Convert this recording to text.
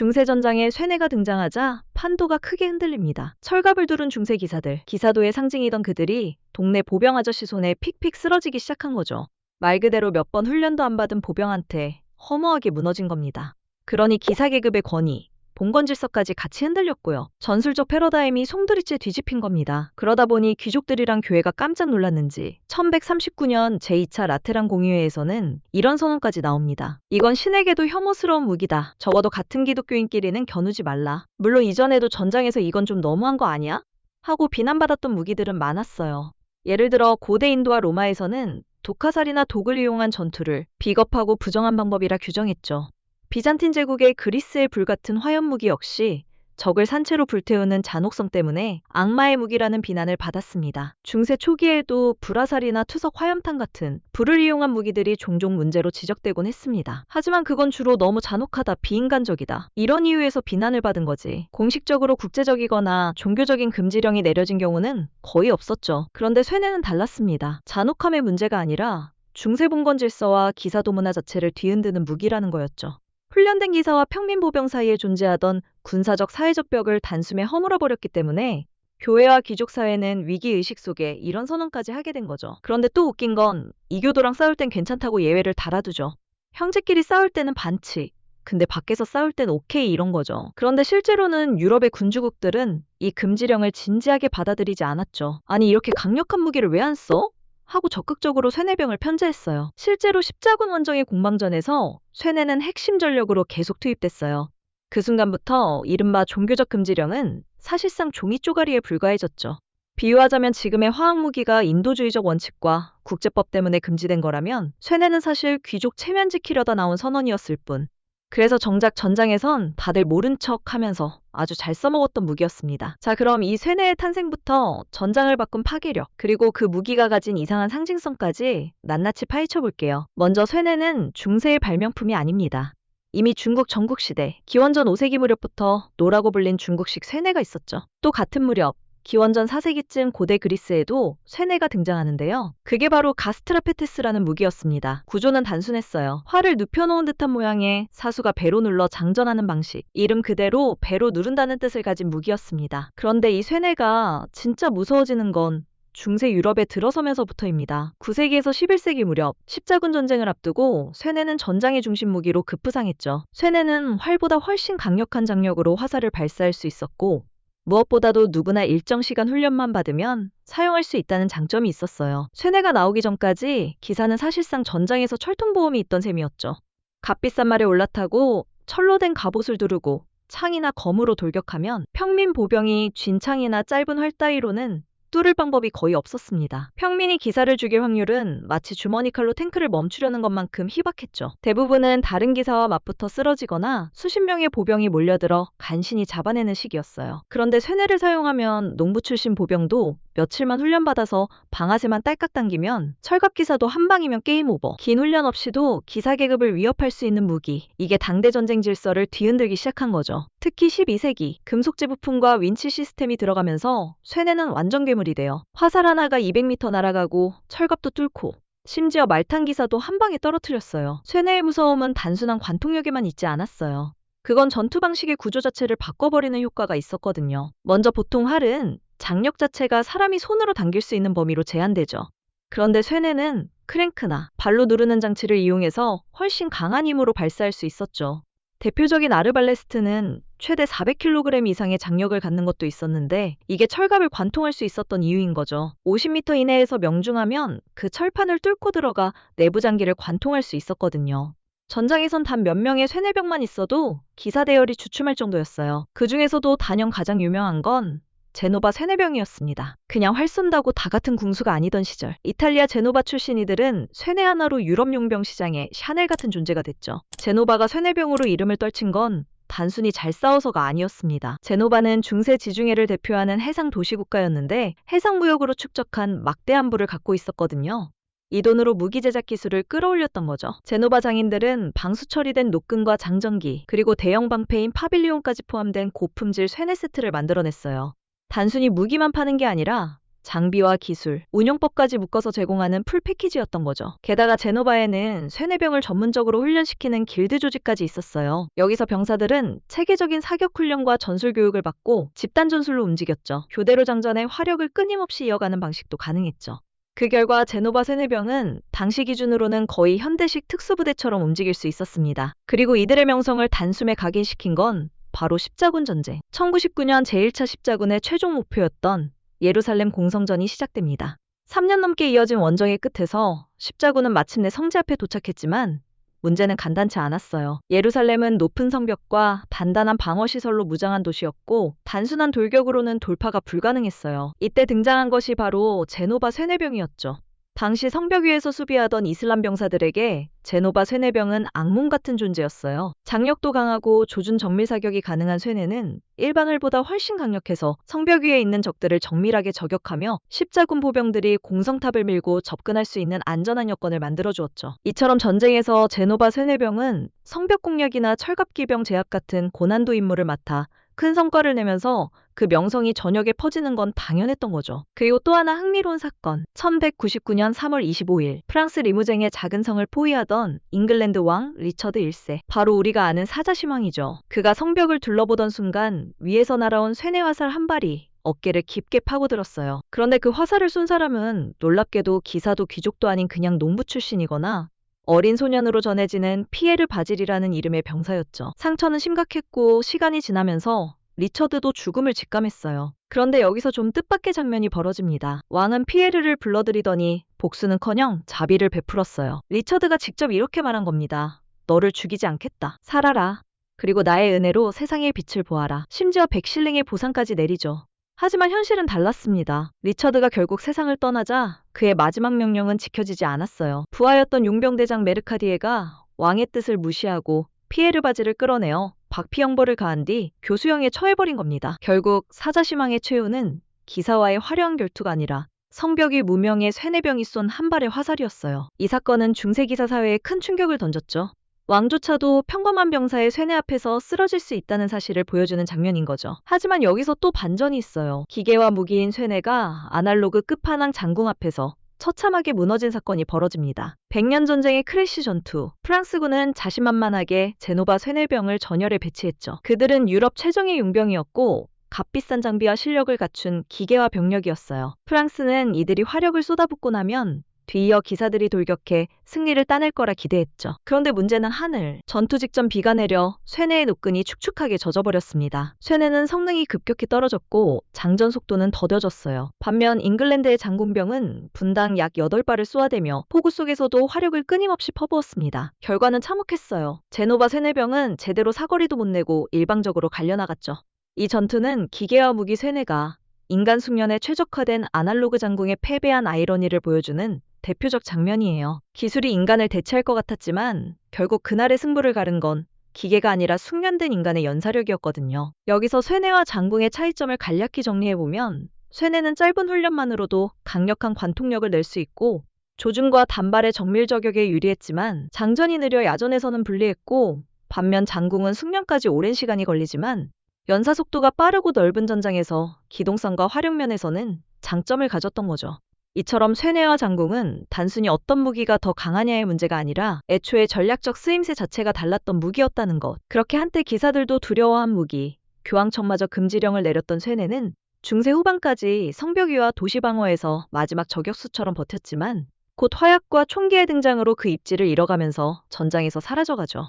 중세전장에 쇠뇌가 등장하자 판도가 크게 흔들립니다. 철갑을 두른 중세 기사들, 기사도의 상징이던 그들이 동네 보병 아저씨 손에 픽픽 쓰러지기 시작한 거죠. 말 그대로 몇 번 훈련도 안 받은 보병한테 허무하게 무너진 겁니다. 그러니 기사 계급의 권위, 봉건 질서까지 같이 흔들렸고요. 전술적 패러다임이 송두리째 뒤집힌 겁니다. 그러다 보니 귀족들이랑 교회가 깜짝 놀랐는지 1139년 제2차 라테란 공의회에서는 이런 선언까지 나옵니다. 이건 신에게도 혐오스러운 무기다. 적어도 같은 기독교인끼리는 겨누지 말라. 물론 이전에도 전장에서 이건 좀 너무한 거 아니야? 하고 비난받았던 무기들은 많았어요. 예를 들어 고대 인도와 로마에서는 독화살이나 독을 이용한 전투를 비겁하고 부정한 방법이라 규정했죠. 비잔틴 제국의 그리스의 불같은 화염무기 역시 적을 산채로 불태우는 잔혹성 때문에 악마의 무기라는 비난을 받았습니다. 중세 초기에도 불화살이나 투석 화염탄 같은 불을 이용한 무기들이 종종 문제로 지적되곤 했습니다. 하지만 그건 주로 너무 잔혹하다, 비인간적이다. 이런 이유에서 비난을 받은 거지. 공식적으로 국제적이거나 종교적인 금지령이 내려진 경우는 거의 없었죠. 그런데 쇠뇌는 달랐습니다. 잔혹함의 문제가 아니라 중세 봉건 질서와 기사도 문화 자체를 뒤흔드는 무기라는 거였죠. 훈련된 기사와 평민 보병 사이에 존재하던 군사적 사회적 벽을 단숨에 허물어 버렸기 때문에 교회와 귀족 사회는 위기 의식 속에 이런 선언까지 하게 된 거죠. 그런데 또 웃긴 건 이교도랑 싸울 땐 괜찮다고 예외를 달아두죠. 형제끼리 싸울 때는 반칙. 근데 밖에서 싸울 땐 오케이 이런 거죠. 그런데 실제로는 유럽의 군주국들은 이 금지령을 진지하게 받아들이지 않았죠. 아니 이렇게 강력한 무기를 왜 안 써? 하고 적극적으로 쇠뇌병을 편제했어요. 실제로 십자군 원정의 공방전에서 쇠뇌는 핵심 전력으로 계속 투입됐어요. 그 순간부터 이른바 종교적 금지령은 사실상 종이 쪼가리에 불과해졌죠. 비유하자면 지금의 화학무기가 인도주의적 원칙과 국제법 때문에 금지된 거라면 쇠뇌는 사실 귀족 체면 지키려다 나온 선언이었을 뿐. 그래서 정작 전장에선 다들 모른 척 하면서 아주 잘 써먹었던 무기였습니다. 자, 그럼 이 쇠뇌의 탄생부터 전장을 바꾼 파괴력, 그리고 그 무기가 가진 이상한 상징성까지 낱낱이 파헤쳐 볼게요. 먼저 쇠뇌는 중세의 발명품이 아닙니다. 이미 중국 전국시대, 기원전 5세기 무렵부터 노라고 불린 중국식 쇠뇌가 있었죠. 또 같은 무렵, 기원전 4세기쯤 고대 그리스에도 쇠뇌가 등장하는데요. 그게 바로 가스트라페테스라는 무기였습니다. 구조는 단순했어요. 활을 눕혀놓은 듯한 모양의 사수가 배로 눌러 장전하는 방식. 이름 그대로 배로 누른다는 뜻을 가진 무기였습니다. 그런데 이 쇠뇌가 진짜 무서워지는 건 중세 유럽에 들어서면서부터입니다. 9세기에서 11세기 무렵 십자군 전쟁을 앞두고 쇠뇌는 전장의 중심 무기로 급부상했죠. 쇠뇌는 활보다 훨씬 강력한 장력으로 화살을 발사할 수 있었고 무엇보다도 누구나 일정 시간 훈련만 받으면 사용할 수 있다는 장점이 있었어요. 쇠뇌가 나오기 전까지 기사는 사실상 전장에서 철통보험이 있던 셈이었죠. 값비싼 말에 올라타고 철로 된 갑옷을 두르고 창이나 검으로 돌격하면 평민 보병이 쥔 창이나 짧은 활 따위로는 뚫을 방법이 거의 없었습니다. 평민이 기사를 죽일 확률은 마치 주머니 칼로 탱크를 멈추려는 것만큼 희박했죠. 대부분은 다른 기사와 맞붙어 쓰러지거나 수십 명의 보병이 몰려들어 간신히 잡아내는 시기였어요. 그런데 쇠뇌를 사용하면 농부 출신 보병도 며칠만 훈련받아서 방아쇠만 딸깍 당기면 철갑 기사도 한 방이면 게임 오버. 긴 훈련 없이도 기사 계급을 위협할 수 있는 무기. 이게 당대 전쟁 질서를 뒤흔들기 시작한 거죠. 특히 12세기 금속재 부품과 윈치 시스템이 들어가면서 쇠뇌는 완전 괴물이 돼요. 화살 하나가 200m 날아가고 철갑도 뚫고 심지어 말탄 기사도 한 방에 떨어뜨렸어요. 쇠뇌의 무서움은 단순한 관통력에만 있지 않았어요. 그건 전투 방식의 구조 자체를 바꿔버리는 효과가 있었거든요. 먼저 보통 활은 장력 자체가 사람이 손으로 당길 수 있는 범위로 제한되죠. 그런데 쇠뇌는 크랭크나 발로 누르는 장치를 이용해서 훨씬 강한 힘으로 발사할 수 있었죠. 대표적인 아르발레스트는 최대 400kg 이상의 장력을 갖는 것도 있었는데 이게 철갑을 관통할 수 있었던 이유인 거죠. 50m 이내에서 명중하면 그 철판을 뚫고 들어가 내부 장기를 관통할 수 있었거든요. 전장에선 단 몇 명의 쇠뇌병만 있어도 기사 대열이 주춤할 정도였어요. 그 중에서도 단연 가장 유명한 건 제노바 쇠뇌병이었습니다. 그냥 활 쏜다고 다 같은 궁수가 아니던 시절. 이탈리아 제노바 출신 이들은 쇠뇌 하나로 유럽 용병 시장에 샤넬 같은 존재가 됐죠. 제노바가 쇠뇌병으로 이름을 떨친 건 단순히 잘 싸워서가 아니었습니다. 제노바는 중세 지중해를 대표하는 해상 도시 국가였는데 해상 무역으로 축적한 막대한 부를 갖고 있었거든요. 이 돈으로 무기 제작 기술을 끌어올렸던 거죠. 제노바 장인들은 방수 처리된 노끈과 장전기, 그리고 대형 방패인 파빌리온까지 포함된 고품질 쇠뇌 세트를 만들어냈어요. 단순히 무기만 파는 게 아니라 장비와 기술, 운용법까지 묶어서 제공하는 풀 패키지였던 거죠. 게다가 제노바에는 쇠뇌병을 전문적으로 훈련시키는 길드 조직까지 있었어요. 여기서 병사들은 체계적인 사격 훈련과 전술 교육을 받고 집단 전술로 움직였죠. 교대로 장전에 화력을 끊임없이 이어가는 방식도 가능했죠. 그 결과 제노바 쇠뇌병은 당시 기준으로는 거의 현대식 특수부대처럼 움직일 수 있었습니다. 그리고 이들의 명성을 단숨에 각인시킨 건 바로 십자군 전쟁. 1919년 제1차 십자군의 최종 목표였던 예루살렘 공성전이 시작됩니다. 3년 넘게 이어진 원정의 끝에서 십자군은 마침내 성지 앞에 도착했지만 문제는 간단치 않았어요. 예루살렘은 높은 성벽과 단단한 방어시설로 무장한 도시였고 단순한 돌격으로는 돌파가 불가능했어요. 이때 등장한 것이 바로 제노바 쇠뇌병이었죠. 당시 성벽 위에서 수비하던 이슬람 병사들에게 제노바 쇠뇌병은 악몽 같은 존재였어요. 장력도 강하고 조준 정밀 사격이 가능한 쇠뇌는 일반을보다 훨씬 강력해서 성벽 위에 있는 적들을 정밀하게 저격하며 십자군 보병들이 공성탑을 밀고 접근할 수 있는 안전한 여건을 만들어 주었죠. 이처럼 전쟁에서 제노바 쇠뇌병은 성벽 공략이나 철갑기병 제압 같은 고난도 임무를 맡아 큰 성과를 내면서 그 명성이 전역에 퍼지는 건 당연했던 거죠. 그리고 또 하나 흥미로운 사건. 1199년 3월 25일 프랑스 리무쟁의 작은 성을 포위하던 잉글랜드 왕 리처드 1세. 바로 우리가 아는 사자시망이죠. 그가 성벽을 둘러보던 순간 위에서 날아온 쇠뇌 화살 한 발이 어깨를 깊게 파고들었어요. 그런데 그 화살을 쏜 사람은 놀랍게도 기사도 귀족도 아닌 그냥 농부 출신이거나 어린 소년으로 전해지는 피에르 바질이라는 이름의 병사였죠. 상처는 심각했고 시간이 지나면서 리처드도 죽음을 직감했어요. 그런데 여기서 좀 뜻밖의 장면이 벌어집니다. 왕은 피에르를 불러들이더니 복수는커녕 자비를 베풀었어요. 리처드가 직접 이렇게 말한 겁니다. 너를 죽이지 않겠다. 살아라. 그리고 나의 은혜로 세상의 빛을 보아라. 심지어 백실링의 보상까지 내리죠. 하지만 현실은 달랐습니다. 리처드가 결국 세상을 떠나자 그의 마지막 명령은 지켜지지 않았어요. 부하였던 용병대장 메르카디에가 왕의 뜻을 무시하고 피에르 바지를 끌어내어 박피형벌을 가한 뒤 교수형에 처해버린 겁니다. 결국 사자시망의 최후는 기사와의 화려한 결투가 아니라 성벽이 무명의 쇠뇌병이 쏜 한 발의 화살이었어요. 이 사건은 중세기사 사회에 큰 충격을 던졌죠. 왕조차도 평범한 병사의 쇠뇌 앞에서 쓰러질 수 있다는 사실을 보여주는 장면인 거죠. 하지만 여기서 또 반전이 있어요. 기계와 무기인 쇠뇌가 아날로그 끝판왕 장궁 앞에서 처참하게 무너진 사건이 벌어집니다. 백년 전쟁의 크래시 전투. 프랑스군은 자신만만하게 제노바 쇠뇌병을 전열에 배치했죠. 그들은 유럽 최정의 용병이었고 값비싼 장비와 실력을 갖춘 기계와 병력이었어요. 프랑스는 이들이 화력을 쏟아붓고 나면 뒤이어 기사들이 돌격해 승리를 따낼 거라 기대했죠. 그런데 문제는 하늘. 전투 직전 비가 내려 쇠뇌의 노끈이 축축하게 젖어버렸습니다. 쇠뇌는 성능이 급격히 떨어졌고 장전 속도는 더뎌졌어요. 반면 잉글랜드의 장군병은 분당 약 8발을 쏘아대며 폭우 속에서도 화력을 끊임없이 퍼부었습니다. 결과는 참혹했어요. 제노바 쇠뇌병은 제대로 사거리도 못 내고 일방적으로 갈려나갔죠. 이 전투는 기계와 무기 쇠뇌가 인간 숙련에 최적화된 아날로그 장궁의 패배한 아이러니를 보여주는 대표적 장면이에요. 기술이 인간을 대체할 것 같았지만 결국 그날의 승부를 가른 건 기계가 아니라 숙련된 인간의 연사력이었거든요. 여기서 쇠뇌와 장궁의 차이점을 간략히 정리해보면 쇠뇌는 짧은 훈련만으로도 강력한 관통력을 낼 수 있고 조준과 단발의 정밀 저격에 유리했지만 장전이 느려 야전에서는 불리했고 반면 장궁은 숙련까지 오랜 시간이 걸리지만 연사 속도가 빠르고 넓은 전장에서 기동성과 활용면에서는 장점을 가졌던 거죠. 이처럼 쇠뇌와 장궁은 단순히 어떤 무기가 더 강하냐의 문제가 아니라 애초에 전략적 쓰임새 자체가 달랐던 무기였다는 것. 그렇게 한때 기사들도 두려워한 무기, 교황청마저 금지령을 내렸던 쇠뇌는 중세 후반까지 성벽 위와 도시 방어에서 마지막 저격수처럼 버텼지만 곧 화약과 총기의 등장으로 그 입지를 잃어가면서 전장에서 사라져가죠.